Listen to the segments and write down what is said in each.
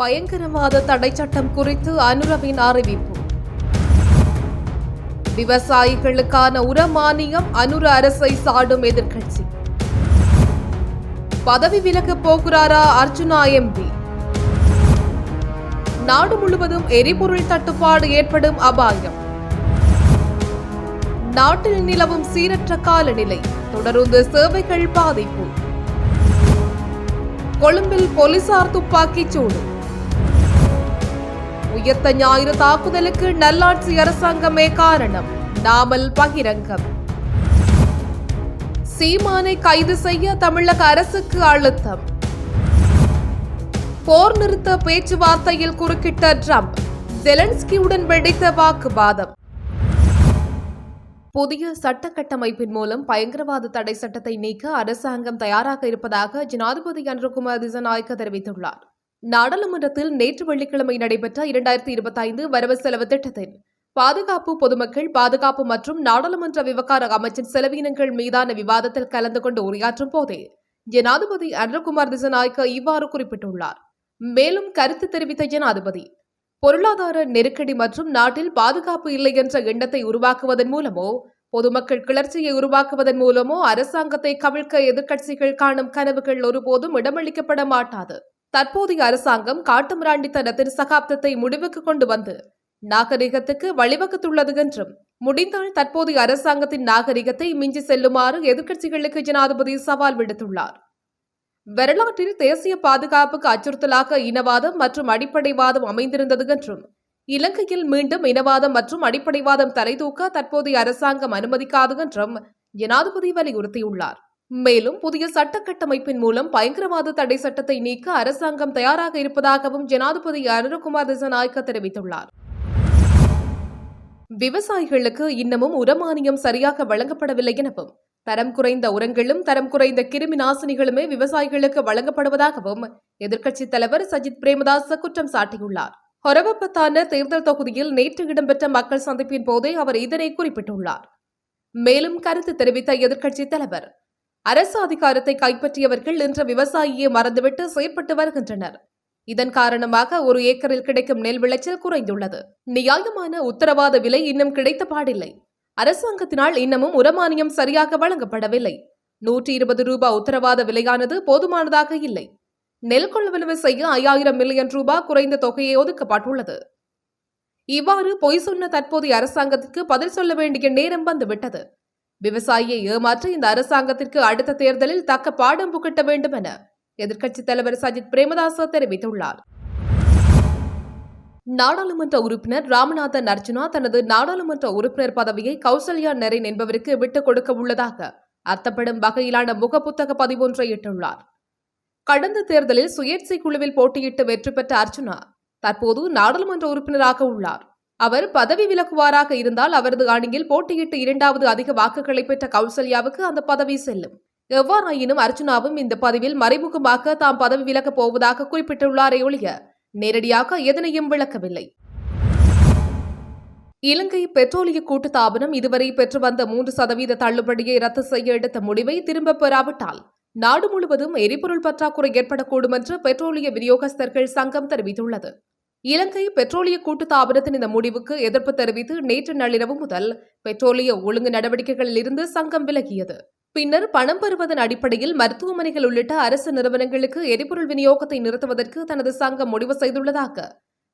பயங்கரவாத தடை சட்டம் குறித்து அனுரவின் அறிவிப்பு. விவசாயிகளுக்கான உர மானியம் அனுர அரசை சாடும் எதிர்கட்சி பதவி விலக போகிறாரா அர்ஜுனா எம்பி நாடு முழுவதும் எரிபொருள் தட்டுப்பாடு ஏற்படும் அபாயம். நாட்டில் நிலவும் சீரற்ற காலநிலை தொடர்ந்து சேவைகள் பாதிப்பு. கொழும்பில் போலீசார் துப்பாக்கிச் சூடு. உயர்த்த ஞாயிறு தாக்குதலுக்கு நல்லாட்சி அரசாங்கமே காரணம். நாமல் பகிரங்கம். சீமானை கைது செய்ய தமிழக அரசுக்கு அழுத்தம். போர் நிறுத்த பேச்சுவார்த்தையில் குறுக்கிட்ட ட்ரம்ப் ஜெலன்ஸ்கியுடன் வெடித்த வாக்குவாதம். புதிய சட்ட கட்டமைப்பின் மூலம் பயங்கரவாத தடை சட்டத்தை நீக்க அரசாங்கம் தயாராக இருப்பதாக ஜனாதிபதி அன்ருகுமார் திசநாயக்க தெரிவித்துள்ளார். நாடாளுமன்றத்தில் நேற்று வெள்ளிக்கிழமை நடைபெற்ற இரண்டாயிரத்தி இருபத்தி ஐந்து வரவு செலவு திட்டத்தின் பாதுகாப்பு பொதுமக்கள் பாதுகாப்பு மற்றும் நாடாளுமன்ற விவகார அமைச்சின் செலவினங்கள் மீதான விவாதத்தில் கலந்து கொண்டு உரையாற்றும் போதே ஜனாதிபதி அன்றகுமார் திசநாயக்க இவ்வாறு குறிப்பிட்டுள்ளார். மேலும் கருத்து தெரிவித்த ஜனாதிபதி பொருளாதார நெருக்கடி மற்றும் நாட்டில் பாதுகாப்பு இல்லை என்ற எண்ணத்தை உருவாக்குவதன் மூலமோ பொதுமக்கள் கிளர்ச்சியை உருவாக்குவதன் மூலமோ அரசாங்கத்தை கவிழ்க்க எதிர்க்கட்சிகள் காணும் கனவுகள் ஒருபோதும் இடமளிக்கப்பட மாட்டாது. தற்போதைய அரசாங்கம் காட்டுமிராண்டித்தனத்தின் சகாப்தத்தை முடிவுக்கு கொண்டு வந்து நாகரிகத்துக்கு வழிவகுத்துள்ளது என்றும் முடிந்தால் தற்போதைய அரசாங்கத்தின் நாகரிகத்தை மிஞ்சி செல்லுமாறு எதிர்க்கட்சிகளுக்கு ஜனாதிபதி சவால் விடுத்துள்ளார். வரலாற்றில் தேசிய பாதுகாப்புக்கு அச்சுறுத்தலாக இனவாதம் மற்றும் அடிப்படைவாதம் அமைந்திருந்தது என்றும் இலங்கையில் மீண்டும் இனவாதம் மற்றும் அடிப்படைவாதம் தலைதூக்க தற்போதைய அரசாங்கம் அனுமதிக்காது என்றும் ஜனாதிபதி வலியுறுத்தியுள்ளார். மேலும் புதிய சட்ட கட்டமைப்பின் மூலம் பயங்கரவாத தடை சட்டத்தை நீக்க அரசாங்கம் தயாராக இருப்பதாகவும் ஜனாதிபதி அருண்குமார் திசநாயக்க தெரிவித்துள்ளார். விவசாயிகளுக்கு இன்னமும் உரமானியம் சரியாக வழங்கப்படவில்லை எனவும் தரம் குறைந்த உரங்களும் தரம் குறைந்த கிருமி நாசினிகளுமே விவசாயிகளுக்கு வழங்கப்படுவதாகவும் எதிர்க்கட்சித் தலைவர் சஜித் பிரேமதாஸ் குற்றம் சாட்டியுள்ளார். ஹொரவப்பத்தான தேர்தல் தொகுதியில் நேற்று இடம்பெற்ற மக்கள் சந்திப்பின் போதே அவர் இதனை குறிப்பிட்டுள்ளார். மேலும் கருத்து தெரிவித்த எதிர்க்கட்சித் தலைவர் அரசு அதிகாரத்தை கைப்பற்றியவர்கள் இன்று விவசாயியை மறந்துவிட்டு செயற்பட்டு வருகின்றனர். இதன் காரணமாக ஒரு ஏக்கரில் கிடைக்கும் நெல் விளைச்சல் குறைந்துள்ளது. நியாயமான உத்தரவாத விலை இன்னும் கிடைத்த பாடில்லை. அரசாங்கத்தினால் இன்னமும் உரமானியம் சரியாக வழங்கப்படவில்லை. நூற்றி இருபது ரூபாய் உத்தரவாத விலையானது போதுமானதாக இல்லை. நெல் கொள்வனவு செய்ய ஐயாயிரம் மில்லியன் ரூபாய் குறைந்த தொகையை ஒதுக்கப்பட்டுள்ளது. இவ்வாறு பொய் சொன்ன தற்போதைய அரசாங்கத்துக்கு பதில் சொல்ல வேண்டிய நேரம் வந்துவிட்டது. விவசாயியை ஏமாற்ற இந்த அரசாங்கத்திற்கு அடுத்த தேர்தலில் தக்க பாடம் புகட்ட வேண்டும் என எதிர்க்கட்சித் தலைவர் சஜித் பிரேமதாச தெரிவித்துள்ளார். நாடாளுமன்ற உறுப்பினர் ராமநாதன் அர்ஜுனா தனது நாடாளுமன்ற உறுப்பினர் பதவியை கௌசல்யா நரேன் என்பவருக்கு விட்டுக் கொடுக்க உள்ளதாக அர்த்தப்படும் வகையிலான முகப்புத்தக பதிவொன்றை இட்டுள்ளார். கடந்த தேர்தலில் சுயேட்சை குழுவில் போட்டியிட்டு வெற்றி பெற்ற அர்ஜுனா தற்போது நாடாளுமன்ற உறுப்பினராக உள்ளார். அவர் பதவி விலகுவாராக இருந்தால் அவரது அணியில் போட்டியிட்டு இரண்டாவது அதிக வாக்குகளை பெற்ற கௌசல்யாவுக்கு அந்த பதவி செல்லும். எவ்வாறாயினும் அர்ஜுனாவும் இந்த பதவியில் மறைமுகமாக தாம் பதவி விலகப் போவதாக குறிப்பிட்டுள்ளாரே ஒழிய நேரடியாக எதனையும் விளக்கவில்லை. இலங்கை பெட்ரோலிய கூட்டுத்தாபனம் இதுவரை பெற்று வந்த மூன்று சதவீத தள்ளுபடியை ரத்து செய்ய எடுத்த முடிவை திரும்பப் பெறாவிட்டால் நாடு முழுவதும் எரிபொருள் பற்றாக்குறை ஏற்படக்கூடும் என்று பெட்ரோலிய விநியோகஸ்தர்கள் சங்கம் தெரிவித்துள்ளது. இலங்கை பெட்ரோலிய கூட்டுத்தாபனத்தின் இந்த முடிவுக்கு எதிர்ப்பு தெரிவித்து நேற்று நள்ளிரவு முதல் பெட்ரோலிய ஒழுங்கு நடவடிக்கைகளில் இருந்து சங்கம் விலகியது. பின்னர் பணம் பெறுவதன் அடிப்படையில் மருத்துவமனைகள் உள்ளிட்ட அரசு நிறுவனங்களுக்கு எரிபொருள் விநியோகத்தை நிறுத்துவதற்கு தனது சங்கம் முடிவு செய்துள்ளதாக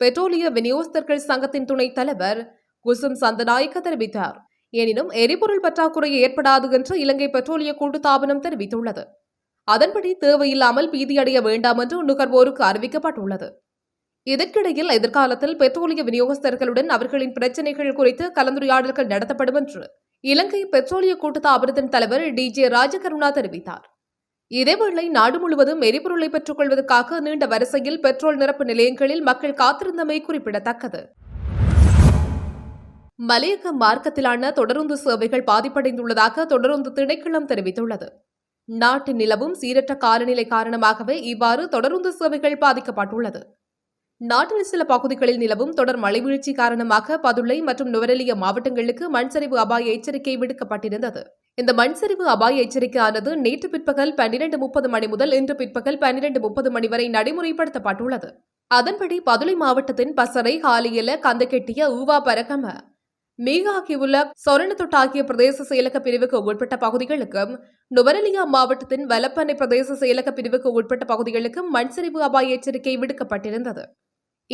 பெட்ரோலிய விநியோகஸ்தர்கள் சங்கத்தின் துணைத் தலைவர் குசும் சந்தநாயக்க தெரிவித்தார். எனினும் எரிபொருள் பற்றாக்குறை ஏற்படாது என்று இலங்கை பெட்ரோலிய கூட்டு தாபனம் தெரிவித்துள்ளது. அதன்படி தேவையில்லாமல் பீதியடைய வேண்டாம் என்று நுகர்வோருக்கு அறிவிக்கப்பட்டுள்ளது. இதற்கிடையில் எதிர்காலத்தில் பெட்ரோலிய விநியோகஸ்தர்களுடன் அவர்களின் பிரச்சினைகள் குறித்து கலந்துரையாடல்கள் நடத்தப்படும் என்று இலங்கை பெட்ரோலிய கூட்டுத்தாபனத்தின் தலைவர் டி ஜே ராஜகருணா தெரிவித்தார். இதேவேளை நாடு முழுவதும் எரிபொருளை பெற்றுக் கொள்வதற்காக நீண்ட வரிசையில் பெட்ரோல் நிரப்பு நிலையங்களில் மக்கள் காத்திருந்தமை குறிப்பிடத்தக்கது. மலையக மார்க்கத்திலான தொடருந்து சேவைகள் பாதிப்படைந்துள்ளதாக தொடருந்து திணைக்களம் தெரிவித்துள்ளது. நாட்டின் நிலவும் சீரற்ற காலநிலை காரணமாகவே இவ்வாறு தொடருந்து சேவைகள் பாதிக்கப்பட்டுள்ளது. நாட்டில் சில பகுதிகளில் நிலவும் தொடர் மழைவீழ்ச்சி காரணமாக பதுளை மற்றும் நுவரெலியா மாவட்டங்களுக்கு மண்சரிவு அபாய எச்சரிக்கை விடுக்கப்பட்டிருந்தது. இந்த மண்சரிவு அபாய எச்சரிக்கையானது நேற்று பிற்பகல் பன்னிரண்டு முப்பது மணி முதல் இன்று பிற்பகல் பன்னிரண்டு முப்பது மணி வரை நடைமுறைப்படுத்தப்பட்டுள்ளது. அதன்படி பதுளை மாவட்டத்தின் பசறை ஹாலியல கந்தக்கெட்டிய ஊவா பரகம மீகாகியுள்ள சொரணத்தொட்டு ஆகிய பிரதேச செயலக பிரிவுக்கு உட்பட்ட பகுதிகளுக்கும் நுவரலியா மாவட்டத்தின் வலப்பனை பிரதேச செயலக பிரிவுக்கு உட்பட்ட பகுதிகளுக்கும் மண்சரிவு அபாய எச்சரிக்கை விடுக்கப்பட்டிருந்தது.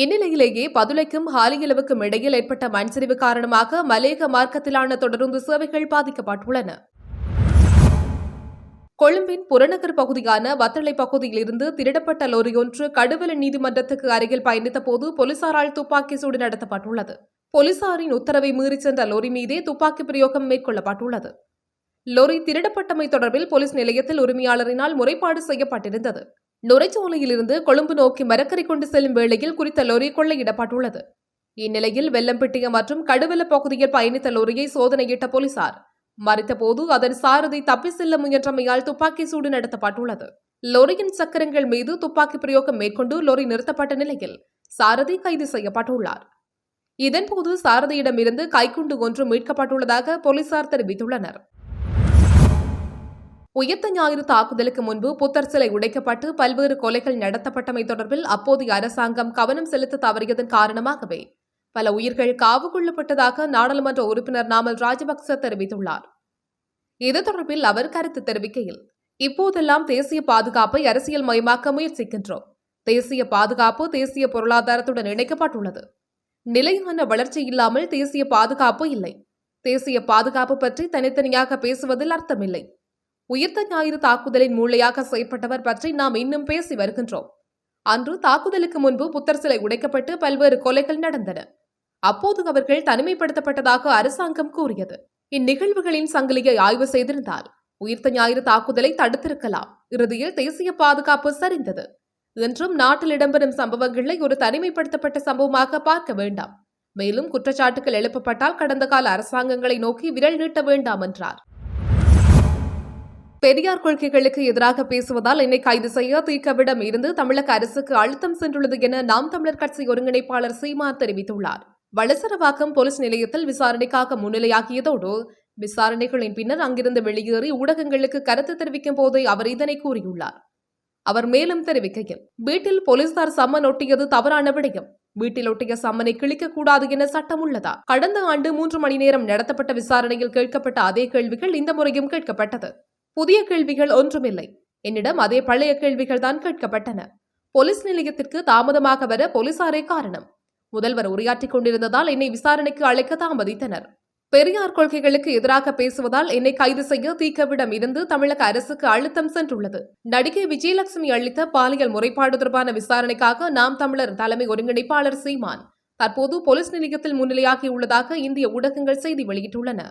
இந்நிலையிலேயே பதுளைக்கும் ஹாலியளவுக்கும் இடையில் ஏற்பட்ட மண் சரிவு காரணமாக மலேக மார்க்கத்திலான தொடருந்து சேவைகள் பாதிக்கப்பட்டுள்ளன. கொழும்பின் புறநகர் பகுதியான வத்தளை பகுதியிலிருந்து திருடப்பட்ட லொரியொன்று கடுவல நீதிமன்றத்துக்கு அருகில் பயணித்த போது போலீசாரால் துப்பாக்கி சூடு நடத்தப்பட்டுள்ளது. போலீசாரின் உத்தரவை மீறி சென்ற லொரி மீதே துப்பாக்கி பிரயோகம் மேற்கொள்ளப்பட்டுள்ளது. லொரி திருடப்பட்டமை தொடர்பில் போலீஸ் நிலையத்தில் உரிமையாளரினால் முறைப்பாடு செய்யப்பட்டிருந்தது. நுரைச்சோலையிலிருந்து கொழும்பு நோக்கி மரக்கரை கொண்டு செல்லும் வேளையில் குறித்த லொரி கொள்ளையிடப்பட்டுள்ளது. இந்நிலையில் வெள்ளம்பிட்டிய மற்றும் கடுவல பகுதியில் பயணித்த லொரியை சோதனையிட்ட போலீசார். மறித்தபோது அதன் சாரதி தப்பி செல்ல முயன்றமையால் துப்பாக்கி சூடு நடத்தப்பட்டுள்ளது. லொரியின் சக்கரங்கள் மீது துப்பாக்கி பிரயோகம் மேற்கொண்டு லொரி நிறுத்தப்பட்ட நிலையில் சாரதி கைது செய்யப்பட்டுள்ளார். இதன்போது சாரதியிடமிருந்து கைக்குண்டு ஒன்று மீட்கப்பட்டுள்ளதாக போலீசார் தெரிவித்துள்ளனர். உயர்த்த ஞாயிறு தாக்குதலுக்கு முன்பு புத்தர் சிலை உடைக்கப்பட்டு பல்வேறு கொலைகள் நடத்தப்பட்டமை தொடர்பில் அப்போதைய அரசாங்கம் கவனம் செலுத்த தவறியதன் காரணமாகவே பல உயிர்கள் காவு கொள்ளப்பட்டதாக நாடாளுமன்ற உறுப்பினர் நாமல் ராஜபக்ச தெரிவித்துள்ளார். இது தொடர்பில் அவர் கருத்து தெரிவிக்கையில் இப்போதெல்லாம் தேசிய பாதுகாப்பை அரசியல் மயமாக்க முயற்சிக்கின்றோம். தேசிய பாதுகாப்பு தேசிய பொருளாதாரத்துடன் இணைக்கப்பட்டுள்ளது. நிலையான வளர்ச்சி இல்லாமல் தேசிய பாதுகாப்பு இல்லை. தேசிய பாதுகாப்பு பற்றி தனித்தனியாக பேசுவதில் அர்த்தமில்லை. உயிர்த்த ஞாயிறு தாக்குதலின் மூளையாக செயற்பட்டவர் பற்றி நாம் இன்னும் பேசி வருகின்றோம். அன்று தாக்குதலுக்கு முன்பு புத்தர் சிலை உடைக்கப்பட்டு பல்வேறு கொலைகள் நடந்தன. அப்போது அவர்கள் தனிமைப்படுத்தப்பட்டதாக அரசாங்கம் கூறியது. இந்நிகழ்வுகளின் சங்கிலியை ஆய்வு செய்திருந்தால் உயிர்த்த ஞாயிறு தாக்குதலை தடுத்திருக்கலாம். இறுதியில் தேசிய பாதுகாப்பு சரிந்தது. என்றும் நாட்டில் இடம்பெறும் சம்பவங்களை ஒரு தனிமைப்படுத்தப்பட்ட சம்பவமாக பார்க்க வேண்டாம். மேலும் குற்றச்சாட்டுகள் எழுப்பப்பட்டால் கடந்த கால அரசாங்கங்களை நோக்கி விரல் நீட்ட வேண்டாம் என்றார். பெரியார் கொள்கைகளுக்கு எதிராக பேசுவதால் என்னை கைது செய்ய தீக்கவிடம் இருந்து தமிழக அரசுக்கு அழுத்தம் சென்றுள்ளது என நாம் தமிழர் கட்சி ஒருங்கிணைப்பாளர் சீமா தெரிவித்துள்ளார். வளசரவாக்கம் போலீஸ் நிலையத்தில் விசாரணைக்காக முன்னிலையாகியதோடு விசாரணைகளின் பின்னர் அங்கிருந்து வெளியேறி ஊடகங்களுக்கு கருத்து தெரிவிக்கும் போதே அவர் இதனை கூறியுள்ளார். அவர் மேலும் தெரிவிக்கையில் வீட்டில் போலீசார் சம்மன் ஒட்டியது தவறான விடயம். வீட்டில் ஒட்டிய சம்மனை கிழிக்கக்கூடாது என சட்டம் உள்ளதா? கடந்த ஆண்டு மூன்று மணி நேரம் நடத்தப்பட்ட விசாரணையில் கேட்கப்பட்ட அதே கேள்விகள் இந்த முறையும் கேட்கப்பட்டது. புதிய கேள்விகள் ஒன்றுமில்லை. என்னிடம் அதே பழைய கேள்விகள் தான் கேட்கப்பட்டன. போலீஸ் நிலையத்திற்கு தாமதமாக வர போலீசாரே காரணம். முதல்வர் உரையாற்றிக் கொண்டிருந்ததால் என்னை விசாரணைக்கு அழைக்க தாமதித்தனர். பெரியார் கொள்கைகளுக்கு எதிராக பேசுவதால் என்னை கைது செய்ய தீக்கவிடம் இருந்து தமிழக அரசுக்கு அழுத்தம் சென்றுள்ளது. நடிகை விஜயலட்சுமி அளித்த பாலியல் முறைப்பாடு தொடர்பான விசாரணைக்காக நாம் தமிழர் தலைமை ஒருங்கிணைப்பாளர் சீமான் தற்போது போலீஸ் நிலையத்தில் முன்னிலையாகியுள்ளதாக இந்திய ஊடகங்கள் செய்தி வெளியிட்டுள்ளன.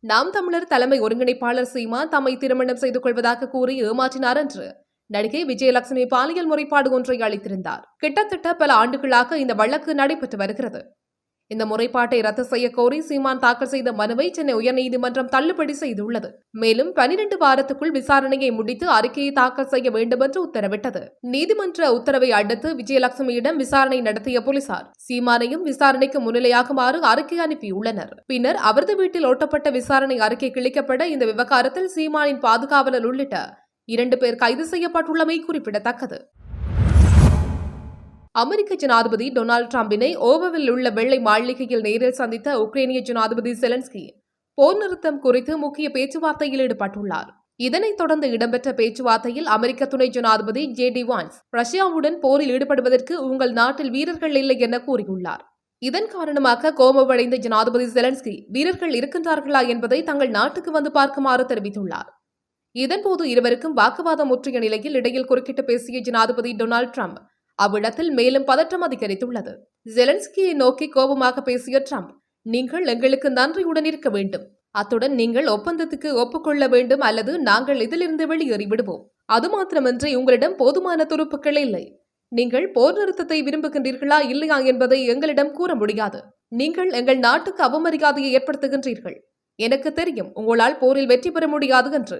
நாம் தமிழர் தலைமை ஒருங்கிணைப்பாளர் சீமா தம்மை திருமணம் செய்து கொள்வதாக கூறி ஏமாற்றினார் என்று நடிகை விஜயலட்சுமி பாலியல் முறைப்பாடு ஒன்றை அளித்திருந்தார். கிட்டத்தட்ட பல ஆண்டுகளாக இந்த வழக்கு நடைபெற்று வருகிறது. இந்த முறைப்பாட்டை ரத்து செய்ய கோரி சீமான் தாக்கல் செய்த மனுவை சென்னை உயர்நீதிமன்றம் தள்ளுபடி செய்துள்ளது. மேலும் பனிரெண்டு வாரத்துக்குள் விசாரணையை முடித்து அறிக்கையை தாக்கல் செய்ய வேண்டும் என்று உத்தரவிட்டது. நீதிமன்ற உத்தரவை அடுத்து விஜயலட்சுமியிடம் விசாரணை நடத்திய போலீசார் சீமானையும் விசாரணைக்கு முன்னிலையாகுமாறு அறிக்கை அனுப்பியுள்ளனர். பின்னர் அவரது வீட்டில் ஒட்டப்பட்ட விசாரணை அறிக்கை கிழிக்கப்பட இந்த விவகாரத்தில் சீமானின் பாதுகாவலர் உள்ளிட்ட இரண்டு பேர் கைது செய்யப்பட்டுள்ளமை குறிப்பிடத்தக்கது. அமெரிக்க ஜனாதிபதி டொனால்டு டிரம்பினை ஓவவில் உள்ள வெள்ளை மாளிகையில் நேரில் சந்தித்த உக்ரைனிய ஜனாதிபதி செலன்ஸ்கி போர் நிறுத்தம் குறித்து முக்கிய பேச்சுவார்த்தையில் ஈடுபட்டுள்ளார். இதனைத் தொடர்ந்து இடம்பெற்ற பேச்சுவார்த்தையில் அமெரிக்க துணை ஜனாதிபதி ஜே டி வான்ஸ் ரஷ்யாவுடன் போரில் ஈடுபடுவதற்கு உங்கள் நாட்டில் வீரர்கள் இல்லை என கூறியுள்ளார். இதன் காரணமாக கோபமடைந்த ஜனாதிபதி செலன்ஸ்கி வீரர்கள் இருக்கின்றார்களா என்பதை தங்கள் நாட்டுக்கு வந்து பார்க்குமாறு தெரிவித்துள்ளார். இதன்போது இருவருக்கும் வாக்குவாதம் முற்றிய நிலையில் இடையில் குறுக்கிட்டு பேசிய ஜனாதிபதி டொனால்டு ட்ரம்ப் அவ்விடத்தில் மேலும் பதற்றம் அதிகரித்துள்ளது. ஜெலன்ஸ்கியை நோக்கி கோபமாக பேசிய ட்ரம்ப் நீங்கள் எங்களுக்கு நன்றியுடன் இருக்க வேண்டும். அத்துடன் நீங்கள் ஒப்பந்தத்துக்கு ஒப்புக்கொள்ள வேண்டும் அல்லது நாங்கள் இதிலிருந்து வெளியேறி விடுவோம் அது மாத்திரமின்றி உங்களிடம் போதுமான துருப்புக்கள் இல்லை. நீங்கள் போர் நிறுத்தத்தை விரும்புகின்றீர்களா இல்லையா என்பதை எங்களிடம் கூற முடியாது. நீங்கள் எங்கள் நாட்டுக்கு அவமரியாதையை ஏற்படுத்துகின்றீர்கள். எனக்கு தெரியும் உங்களால் போரில் வெற்றி பெற முடியாது என்று.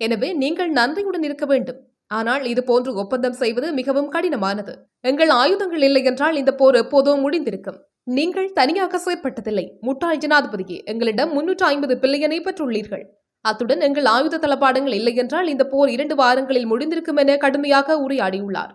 எனவே நீங்கள் நன்றியுடன் இருக்க வேண்டும். ஆனால் இது போன்று ஒப்பந்தம் செய்வது மிகவும் கடினமானது. எங்கள் ஆயுதங்கள் இல்லை என்றால் இந்த போர் எப்போதோ முடிந்திருக்கும். நீங்கள் தனியாக செயற்பட்டதில்லை. முட்டாள் ஜனாதிபதியே எங்களிடம் முன்னூற்று ஐம்பது பில்லியனை பெற்றுள்ளீர்கள். அத்துடன் எங்கள் ஆயுத தளபாடங்கள் இல்லை என்றால் இந்த போர் இரண்டு வாரங்களில் முடிந்திருக்கும் என கடுமையாக உரையாடியுள்ளார்.